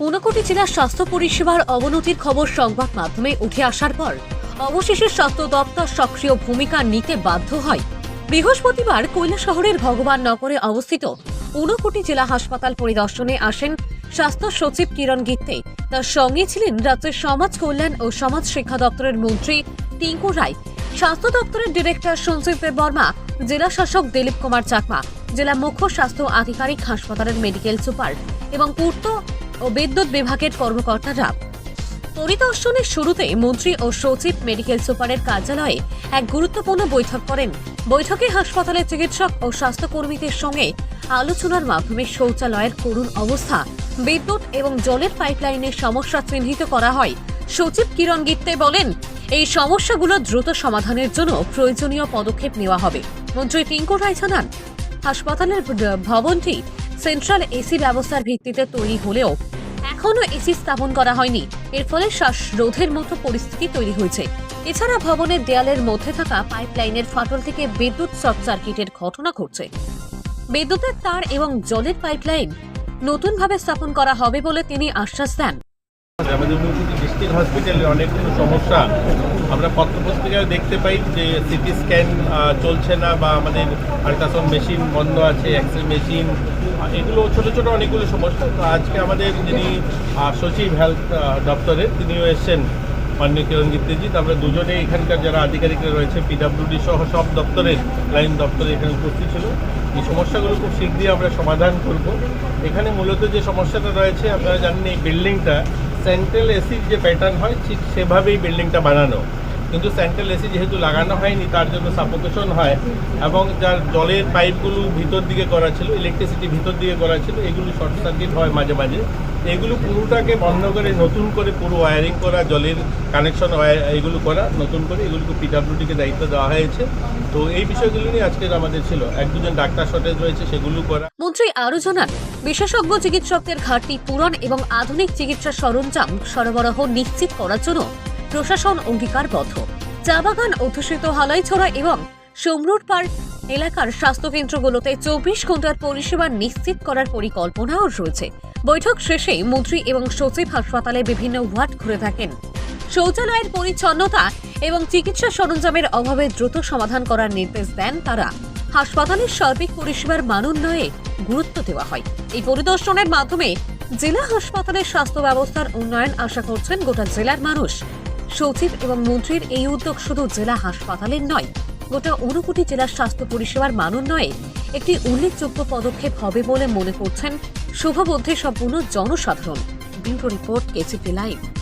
ঊনকোটি জেলার স্বাস্থ্য পরিষেবার অবনতির খবর সংবাদ মাধ্যমে উঠে আসার পর, অবশেষে স্বাস্থ্য দপ্তর সক্রিয় ভূমিকা নিতে বাধ্য হয়। বৃহস্পতিবার কৈলা শহরের ভগবান নগরে অবস্থিত ঊনকোটি জেলা হাসপাতাল পরিদর্শনে আসেন স্বাস্থ্য সচিব কিরণ গিত্তে। তার সঙ্গে ছিলেন রাজ্যের সমাজ কল্যাণ ও সমাজ শিক্ষা দপ্তরের মন্ত্রী টিঙ্কু রায়। স্বাস্থ্য দপ্তরের ডিরেক্টর সঞ্জীব দেব বর্মা, জেলা শাসক দিলীপ কুমার চাকমা, জেলা মুখ্য স্বাস্থ্য আধিকারিক হাসপাতালের মেডিকেল সুপার এবং পূর্ত ও বিদ্যুৎ বিভাগের কর্মকর্তারা। পরিদর্শনের শুরুতে মন্ত্রী ও সচিব মেডিকেল সুপারের কার্যালয়ে এক গুরুত্বপূর্ণ বৈঠক করেন। বৈঠকে হাসপাতালের চিকিৎসক ও স্বাস্থ্যকর্মীদের সঙ্গে আলোচনার মাধ্যমে শৌচালয়ের করুণ অবস্থা, বিদ্যুৎ এবং জলের পাইপলাইনের সমস্যা চিহ্নিত করা হয়। সচিব কিরণ গিত্তে বলেন, এই সমস্যাগুলো দ্রুত সমাধানের জন্য প্রয়োজনীয় পদক্ষেপ নেওয়া হবে। মন্ত্রী টিঙ্কু রায় জানান, হাসপাতালের ভবনটি সেন্ট্রাল এসি ব্যবস্থার ভিত্তিতে তৈরি হলেও এখনও এসি স্থাপন করা হয়নি। এর ফলে শ্বাসরোধের মতো পরিস্থিতি তৈরি হয়েছে। এছাড়া ভবনের দেয়ালের মধ্যে থাকা পাইপলাইনের ফাটল থেকে বিদ্যুৎ শর্ট সার্কিটের ঘটনা ঘটছে। বিদ্যুতের তার এবং জলের পাইপলাইন নতুনভাবে স্থাপন করা হবে বলে তিনি আশ্বাস দেন। আমাদের হসপিটালে অনেকগুলো সমস্যা। আমরা পত্রপত্রিকায় দেখতে পাই যে সিটি স্ক্যান চলছে না বা আমাদের আল্ট্রাসাউন্ড মেশিন বন্ধ আছে এক্স মেশিন এগুলো ছোট ছোট অনেকগুলো সমস্যা। তো আজকে আমাদের যিনি সচিব হেলথ দপ্তরের, তিনিও এসছেন মাননীয় কিরণ গিত্তেজি তো আমরা দুজনেই এখানকার যারা আধিকারিকরা রয়েছে পিডাব্লিউডি সহ সব দপ্তরের, লাইন দপ্তরে এখানে উপস্থিত ছিল। এই সমস্যাগুলো খুব শীঘ্রই আমরা সমাধান করব। এখানে মূলত যে সমস্যাটা রয়েছে, আপনারা জানেন এই বিল্ডিংটা সেন্ট্রাল এসির যে প্যাটার্ন হয়, ঠিক সেভাবেই বিল্ডিংটা বানানো। কিন্তু সেন্ট্রাল এসি যেহেতু লাগানো হয়নি, তার জন্য সাপোকেশন হয় এবং যার জলের পাইপগুলো ভিতর দিকে করা ছিল ইলেকট্রিসিটি ভিতর দিকে করা ছিল, এগুলো শর্ট সার্কিট হয় মাঝে মাঝে। এগুলো পুরোটাকে বন্ধ করে, নতুন করে পুরো ওয়ারিং করা, জলের কানেকশন এগুলো করা, নতুন করে এগুলোকে পিডাব্লিউডিকে দায়িত্ব দেওয়া হয়েছে। তো এই বিষয়গুলো নিয়ে আজকের আমাদের ছিল। এক দুজন ডাক্তার শর্টেজ রয়েছে, সেগুলো করা। মন্ত্রী আরও জানান বিশেষজ্ঞ চিকিৎসকদের ঘাটতি পূরণ এবং আধুনিক চিকিৎসা সরঞ্জাম সরবরাহ নিশ্চিত করার জন্য প্রশাসন অঙ্গীকারবদ্ধ। চা বাগান অধ্যুষিত হালাইছড়া এবং সমরুর পার্ক এলাকার স্বাস্থ্যকেন্দ্রগুলোতে চব্বিশ ঘণ্টার পরিষেবা নিশ্চিত করার পরিকল্পনাও রয়েছে। বৈঠক শেষে মন্ত্রী এবং সচিব হাসপাতালে বিভিন্ন ওয়ার্ড ঘুরে থাকেন। শৌচালয়ের পরিচ্ছন্নতা এবং চিকিৎসা সরঞ্জামের অভাবে দ্রুত সমাধান করার নির্দেশ দেন তারা। হাসপাতালের সার্বিক পরিষেবার মান উন্নয়নে গুরুত্ব দেওয়া হয়। এই পরিদর্শনের মাধ্যমে জেলা হাসপাতালের স্বাস্থ্য ব্যবস্থার উন্নয়ন আশা করছেন গোটা জেলার মানুষ। সচিব এবং মন্ত্রীর এই উদ্যোগ শুধু জেলা হাসপাতালের নয়, গোটা ঊনকোটি জেলার স্বাস্থ্য পরিষেবার মান উন্নয়ে একটি উল্লেখযোগ্য পদক্ষেপ হবে বলে মনে করছেন শুভবুদ্ধি সম্পূর্ণ জনসাধারণ। Bureau report KCP live.